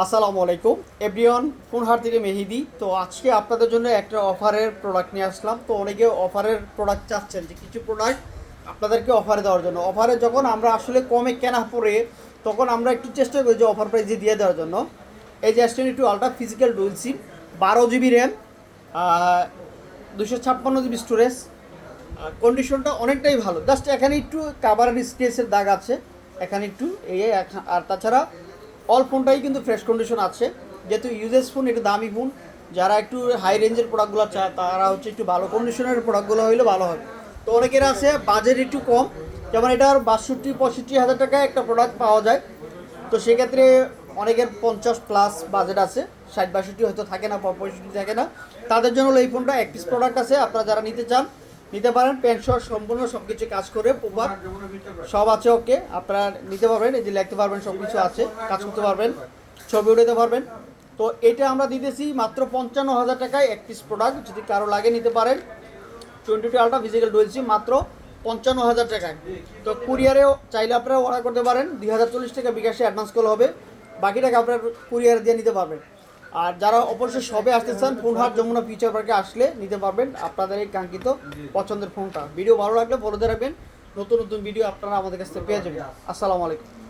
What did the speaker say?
আসসালামু আলাইকুম। এভরিওয়ান ফোনহার থেকে মেহিদি? তো আজকে আপনাদের জন্য একটা অফারের প্রোডাক্ট নিয়ে আসলাম। তো অনেকে অফারের প্রোডাক্ট চাচ্ছেন যে কিছু প্রোডাক্ট আপনাদেরকে অফারে দেওয়ার জন্য। অফারে যখন আমরা আসলে কমে কেনা পড়ে তখন আমরা একটু চেষ্টা করি যে অফার প্রাইজে দিয়ে দেওয়ার জন্য। এই যে S twenty two ultra physical dual sim বারো জিবি র্যাম দুশো ছাপ্পান্ন জিবি স্টোরেজ কন্ডিশনটা অনেকটাই ভালো। জাস্ট এখানে একটু কাভার স্কেচের দাগ আছে। এখানে একটু এই আর তাছাড়া অল ফোনটাই কিন্তু ফ্রেশ কন্ডিশন আছে। যেহেতু ইউজেস ফোন একটু দামি ফোন যারা একটু হাই রেঞ্জের প্রোডাক্টগুলো চায়, তারা হচ্ছে একটু ভালো কন্ডিশনের প্রোডাক্টগুলো হইলে ভালো হয়। তো অনেকের আছে বাজেট একটু কম, যেমন এটার বাষট্টি, পঁয়ষট্টি হাজার টাকায় একটা প্রোডাক্ট পাওয়া যায়। তো সেক্ষেত্রে অনেকের পঞ্চাশ প্লাস বাজেট আছে, ষাট, বাষট্টি হয়তো থাকে না, পঁয়ষট্টি থাকে না। তাদের জন্য এই ফোনটা এক পিস প্রোডাক্ট আছে, আপনারা যারা নিতে চান নিতে পারেন প্যান্ট শর্ট সম্পূর্ণ সব কিছু কাজ করে, প্রপার। সব আছে, ওকে। আপনারা নিতে পারবেন, এই যে লিখতে পারবেন সব কিছু আছে, কাজ করতে পারবেন, ছবি উঠাতে পারবেন। তো এটা আমরা দিতেছি মাত্র পঞ্চান্ন হাজার টাকায় এক পিস প্রোডাক্ট যদি কারও লাগে নিতে পারেন। টোয়েন্টি টু আলট্রা ফিজিক্যাল ডুয়েলসি মাত্র পঞ্চান্ন হাজার টাকায়। তো কুরিয়ারেও চাইলে আপনারা অর্ডার করতে পারেন, দুই হাজার চল্লিশ টাকা বিকাশে অ্যাডভান্স কল হবে। বাকি টাকা আপনার কুরিয়ার দিয়ে নিতে পারবেন। আর যারা অবশ্যই সবে আসতে চান ফোনহাট যমুনা ফিচার পার্কে আসলে নিতে পারবেন আপনাদের এই কাঙ্ক্ষিত পছন্দের ফোনটা ভিডিও ভালো লাগলে বলে রাখবেন। নতুন নতুন ভিডিও আপনারা আমাদের কাছ থেকে পেয়ে যাবেন। আসসালামু আলাইকুম।